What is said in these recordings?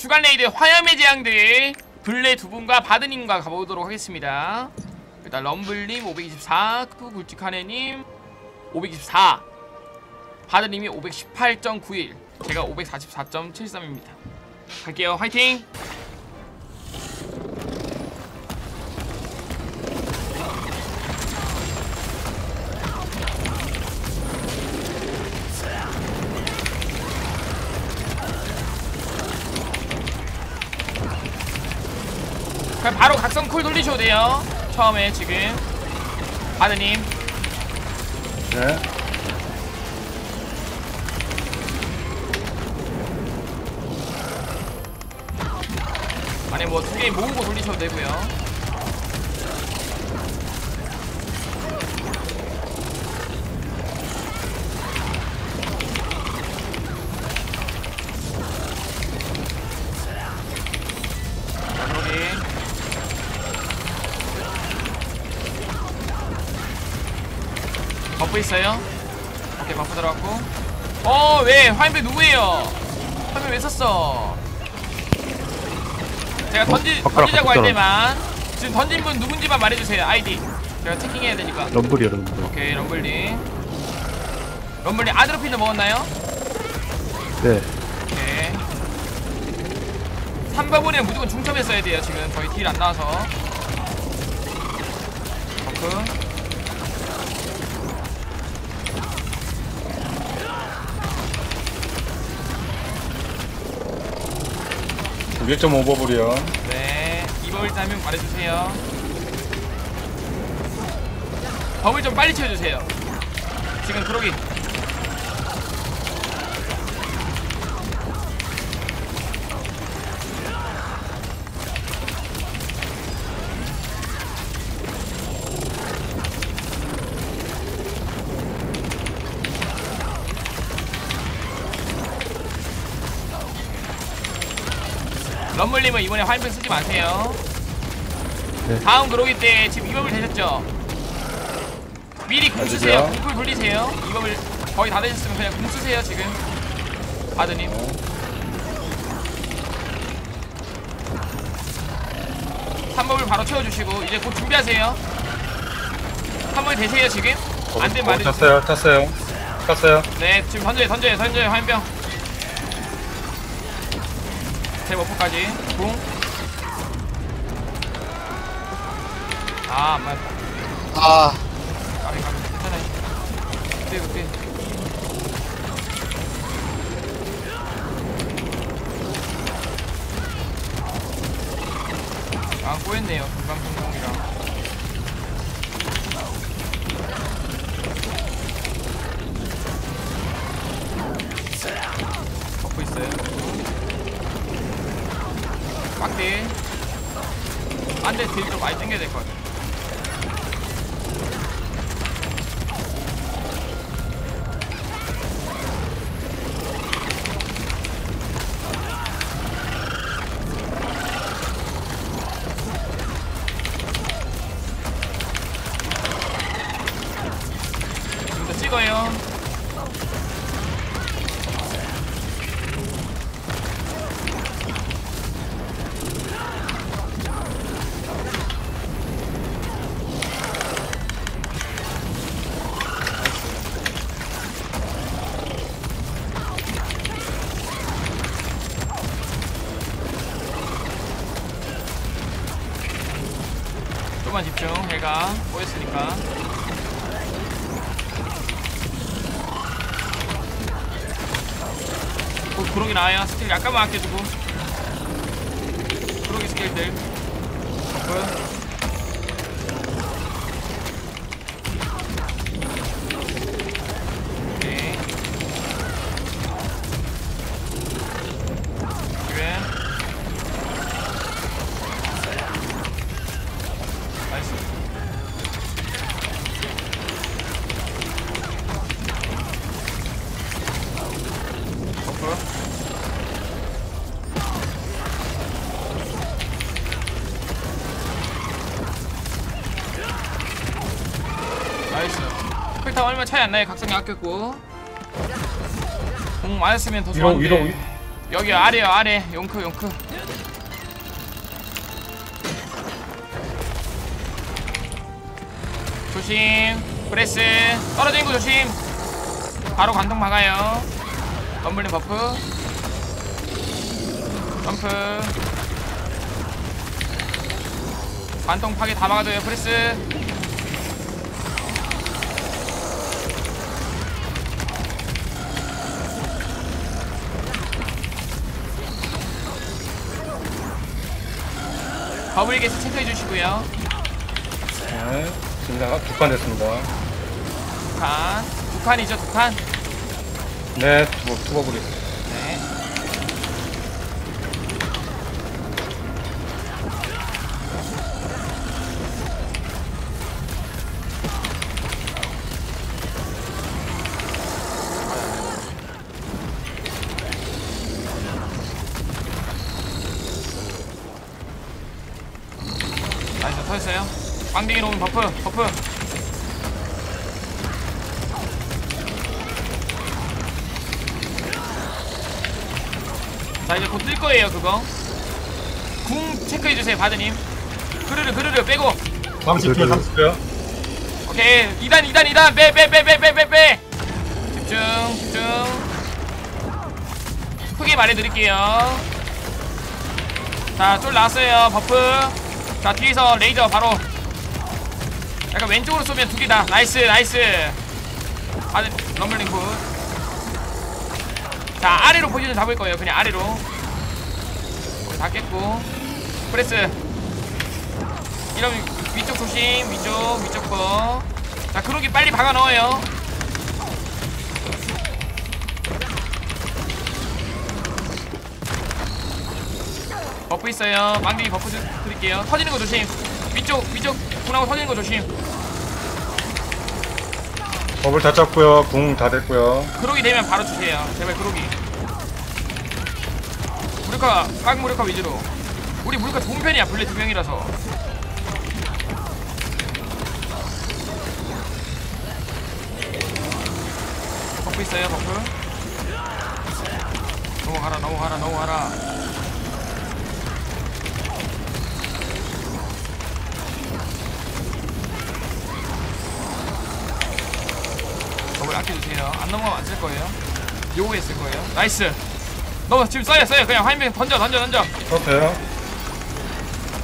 주간 레이드 화염의 재앙들 블레 두 분과 바드님과 가보도록 하겠습니다. 일단 럼블님 524, 크 굵직하네님 524, 바드님이 518.91, 제가 544.73입니다. 갈게요. 화이팅! 그냥 바로 각성 쿨 돌리셔도 돼요. 처음에 지금 바드님 네. 안에 뭐두 개 모으고 돌리셔도 되고요. 버프 있어요? 오케이 버프 들어갔고 어 왜 화인배 누구예요? 화인배 왜 썼어? 제가 던지, 바꿔라, 던지자고 할. 때만 지금 던진 분 누군지만 말해주세요 아이디 제가 체킹해야 되니까 럼블이요 럼블. 오케이 럼블님 럼블님 아드로핀도 먹었나요? 네. 오케이 3바보는 무조건 중첩했어야 돼요 지금 저희 딜안 나와서 버프 두개점 오버블이요. 네 이버블 타면 말해주세요. 버블 좀 빨리 채워주세요. 지금 그러기 럼블님은 이번에 화인병 쓰지 마세요. 네. 다음 그로기 때 지금 이법을 되셨죠? 미리 궁? 쓰세요. 궁풀 돌리세요. 이법을 거의 다 되셨으면 그냥 궁 쓰세요 지금. 바드님. 삼법을 바로 채워주시고 이제 곧 준비하세요. 삼법이 되세요 지금? 안 되면 어, 말해주세요. 탔어요, 탔어요. 탔어요. 네 지금 던져요 던져요 던져요 화염병. 제 버프까지. 궁. 아, 안 맞다. 아, 까비 까비 괜찮아요. 그때 그때 아 꼬였네요. 금방 성공 찍어요. 구렁이 나와요. 스킬 약간만 아껴주고. 구렁이 스킬들. 얼마 차이 안 나요. 각성이 아꼈고. 공 맞았으면 더 위로, 좋았는데. 위로, 위- 여기 아래요 아래. 용크 용크. 조심. 프레스. 떨어지는 거 조심. 바로 관통 막아요. 덤블링 버프. 점프. 관통 파괴 다 막아줘요 프레스 버블게스 체크해 주시고요 네. 진짜 두칸 됐습니다. 두 칸 두 칸이죠 두 칸 네, 투버, 투버블이. 빵댕이 놓으면 버프 버프. 자 이제 곧 뜰 거예요 그거. 궁 체크해 주세요 바드님. 그르르 그르르 빼고. 30초, 30초요. 오케이. 2단 2단 2단. 빼 빼 빼 빼 빼 빼빼. 집중 집중. 크게 말해드릴게요. 자쫄 나왔어요 버프. 자 뒤에서 레이저 바로 약간 왼쪽으로 쏘면 두 개다. 나이스 나이스. 아 럼블링 굿자 아래로 포지션 잡을 거예요 그냥 아래로. 다 깼고. 프레스. 이러면 위쪽 조심 위쪽 위쪽 거자 그러기 빨리 박아 넣어요. 버프 있어요. 망둥이 버프 드- 드릴게요. 터지는 거 조심 위쪽 위쪽 분하고 터지는 거 조심. 버블 다 쳤고요. 궁 다 됐고요. 그러기 되면 바로 주세요. 제발 그러기. 무력화 꽉 무력화 위주로. 우리 무력화 좋은 편이야. 블레 두 명이라서. 버프 있어요 버프? 넘어가라 넘어가라 넘어가라 저걸 아껴주세요. 안 넘어가면 안 쓸 거예요. 요거에 쓸 거예요. 나이스. 넘어 지금 써요 써요. 그냥 화인병 던져 던져 던져. 쳤어요.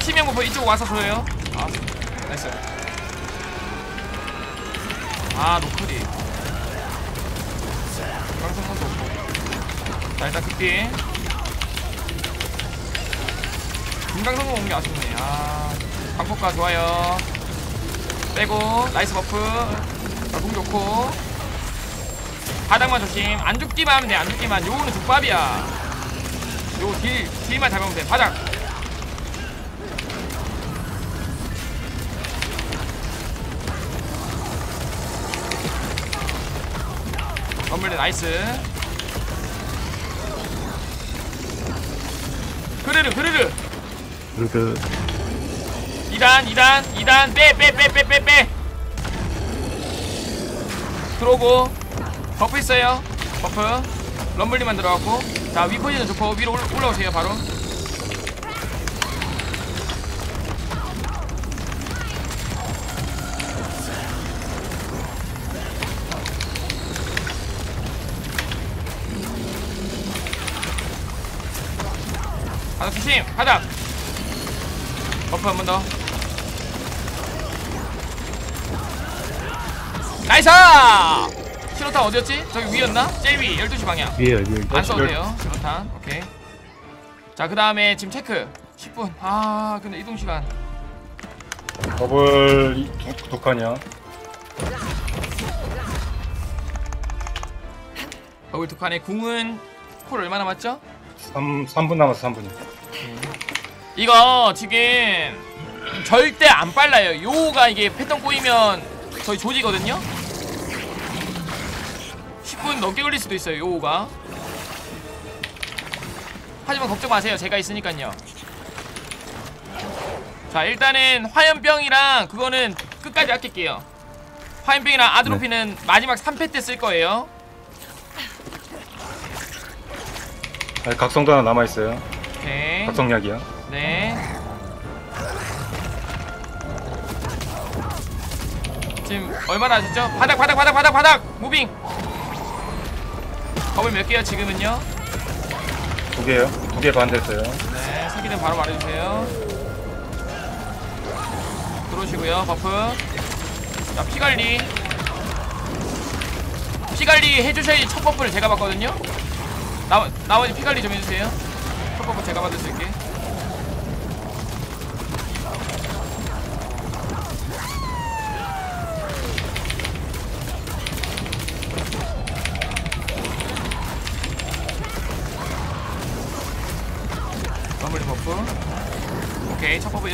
치명 버프 이쪽 와서 줘요. 아 나이스. 아 노크리 방송 선도 없고. 자 일단 극딜 금강성공 온게 아쉽네. 아 방폭가 좋아요. 빼고 나이스 버프. 자, 공 좋고 바닥만 조심. 안 죽기만 하면 돼안 죽기만. 요거는 죽밥이야. 요 딜, 딜만 잡으면 돼. 바닥. 건물대 나이스. 그르르 그르르. 그 2단 2단 2단. 빼빼빼빼 빼빼. 들어오고 버프 있어요. 버프. 럼블리만 들어갔고. 자 위포지는 좋고 위로 올, 올라오세요 바로. 바닥 조심! 바닥 버프 한 번 더. 나이스! 신호탄 어디였지? 저기 위였나? 제일 위, 12시 방향. 위에 위에 안 써도 돼요, 신호탄. 오케이. 자, 그 다음에 지금 체크. 10분. 아, 근데 이동시간. 버블 이- 두, 두. 버블 두 칸에 궁은 콜 얼마 남았죠? 3, 3분 남았어, 3분이. 이거 지금 절대 안 빨라요. 요가 이게 패턴 꼬이면 저희 조지거든요. 10분 넘게 걸릴 수도 있어요. 요가. 하지만 걱정 마세요. 제가 있으니까요. 자, 일단은 화염병이랑 그거는 끝까지 아낄게요. 화염병이랑 아드로피는 마지막 3패 때 쓸 거예요. 아니, 각성도 하나 남아있어요. 오케이. 각성약이요. 네. 지금 얼마나 하셨죠? 바닥 바닥 바닥 바닥 바닥 무빙. 버블 몇 개요 지금은요? 두 개요. 두 개 반 됐어요. 네, 세기는 바로 말해주세요. 들어오시고요, 버프. 자, 피 관리. 피 관리 해주셔야지 첫 버프를 제가 받거든요. 나, 나머지 피 관리 좀 해주세요. 첫 버프 제가 받을 수 있게.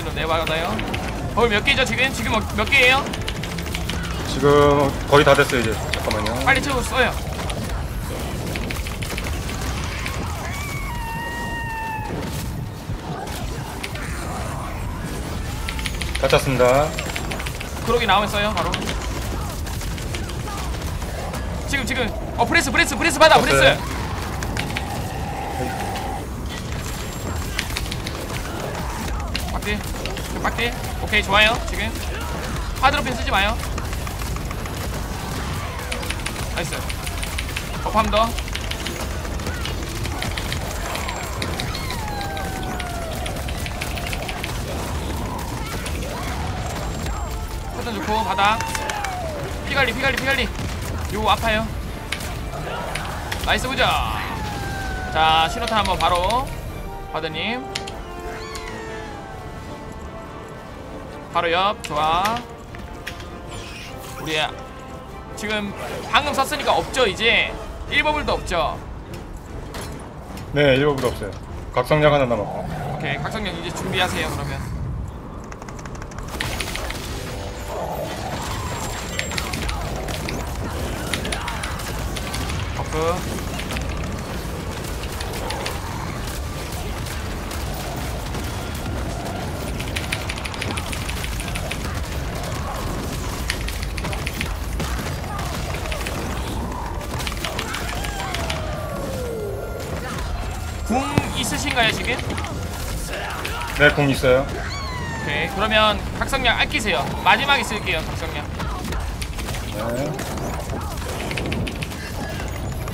이제 내받아요. 버프 몇 개죠, 지금? 지금 몇- 몇 개예요? 지금 거의 다 됐어요, 이제. 잠깐만요. 빨리 채워 써요. 다 찼습니다. 그러기 나오면 써요, 바로. 지금, 지금. 어, 브레스, 브레스, 브레스 받아, 브레스. 빡딜. 오케이, 좋아요, 지금. 하드로핀 쓰지 마요. 나이스. 버프 한 더. 패턴 좋고, 바닥. 피갈리, 피갈리, 피갈리. 요거 아파요. 나이스 보자. 자, 신호탄 한번 바로. 바드님. 바로 옆, 좋아. 우리 지금 방금 썼으니까 없죠, 이제. 1버블도 없죠. 네, 일부분 없어요. 각성약 하나 남았고. 오케이, 각성력 이제 준비하세요, 그러면. 버프. 있으신가요, 지금? 네, 궁 있어요. 오케이 그러면 각성량 아끼세요. 마지막에 쓸게요 각성량. 네.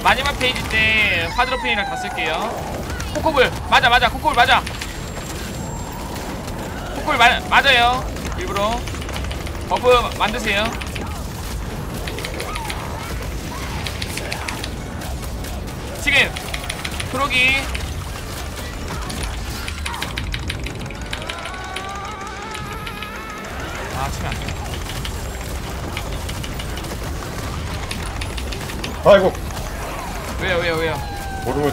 마지막 페이지 때 화드로핀이랑 다 쓸게요. 코코블 맞아 맞아 코코블 맞아. 코코블 마, 맞아요. 일부러. 버프 만드세요. 지금 프로기 아이고, 왜요 왜요 왜요 모르고,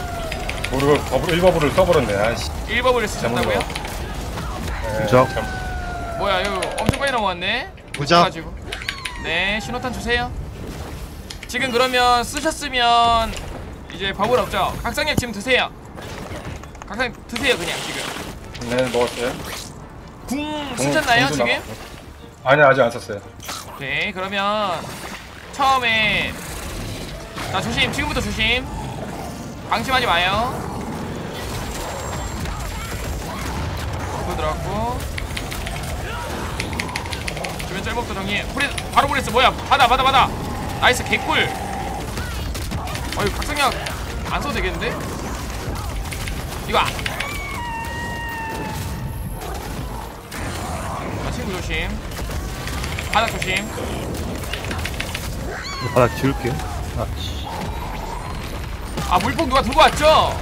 모르고 버블, 1버블을 써버렸네. 아이씨. 1버블을 쓰셨다고요? 네, 그죠? 참. 뭐야 이거 엄청 빨리 넘어왔네. 가지고 네 신호탄 주세요 지금 그러면 쓰셨으면 이제 버블 없죠 각성약 지금 드세요 각성 드세요 그냥 지금 네, 먹었어요. 궁 궁- 쓰셨나요 궁도 지금? 아니, 아직 안 썼어요. 오케이 그러면 처음에 자 조심. 지금부터 조심. 방심하지 마요. 버프 들어갔고. 주변 짤목도 정리. 브레 바로 브레스 뭐야? 받아 받아 받아 나이스. 개꿀. 어이 각성약 안 써도 되겠는데? 이거 안. 자, 친구 조심. 바닥 조심. 바닥 지울게요. 아, 씨. 아 물폭 누가 들고 왔죠?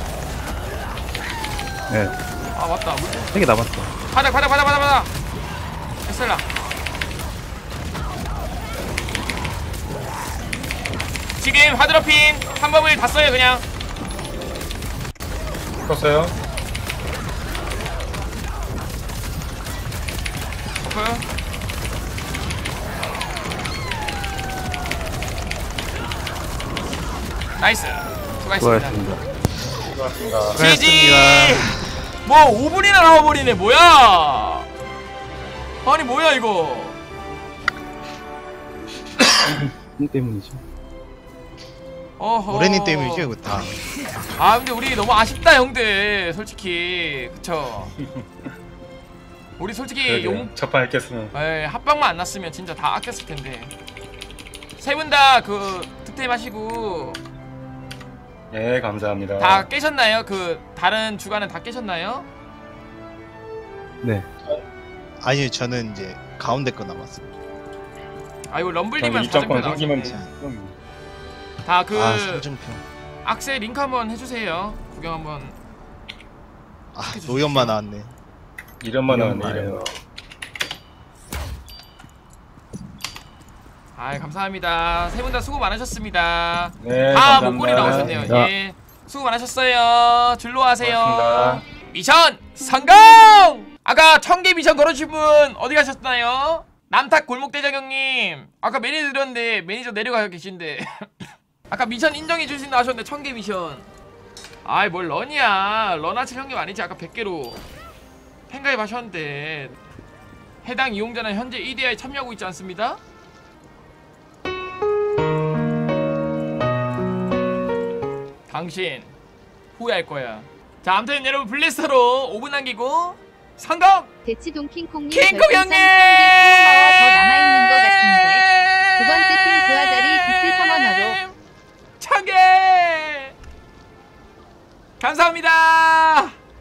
네. 아 맞다 물폭 세개 남았어. 바닥 바닥 바닥 바닥 바닥 에셀라 지금 하드러핀 한 법을 다 써요 그냥 썼어요. 버프 나이스 수고하셨습니다. 수고하셨습니다. 지지 뭐 5분이나 나와버리네 뭐야? 아니 뭐야 이거? 힘 때문이죠. 어허. 오레님 때문이죠 이거 다. 아 근데 우리 너무 아쉽다 형들 솔직히. 그쵸? 우리 솔직히 용 첫판 했겠으면. 에이, 합방만 안 났으면 진짜 다 아꼈을 텐데. 세 분 다 그 득템 하시고 예 감사합니다. 다 깨셨나요? 그 다른 주간은 다 깨셨나요? 네. 아니요 저는 이제 가운데 거 남았어요. 아 이거 입장권 4점표 생기면 나왔는데 좀 다그 아. 악세 링크 한번 해주세요 구경 한번 아 노연만 나왔네. 이름만 이름 나왔네 이름. 말해요. 아 감사합니다 세 분 다 수고 많으셨습니다 네아 감사합니다. 목걸이 나오셨네요. 예 수고 많으셨어요 줄로 하세요 고맙습니다. 미션 성공! 아까 청개 미션 걸어주신 분 어디 가셨나요? 남탁 골목대장 형님 아까 매니저 드렸는데 매니저 내려가 계신데 아까 미션 인정해 주신다 하셨는데 청개 미션 아이 뭘 런이야 런아칠 형님 아니지 아까 100개로 팬가입 하셨는데 해당 이용자는 현재 EDI에 참여하고 있지 않습니다? 당신 후회할 거야 자 아무튼 여러분 블리스터로 5분 남기고 성공! 대치동 킹콩님 킹콩 형님! 3개 더 남아있는 것 같은데 두 번째 팀 부하자리 비트 서머너로 청개! 감사합니다!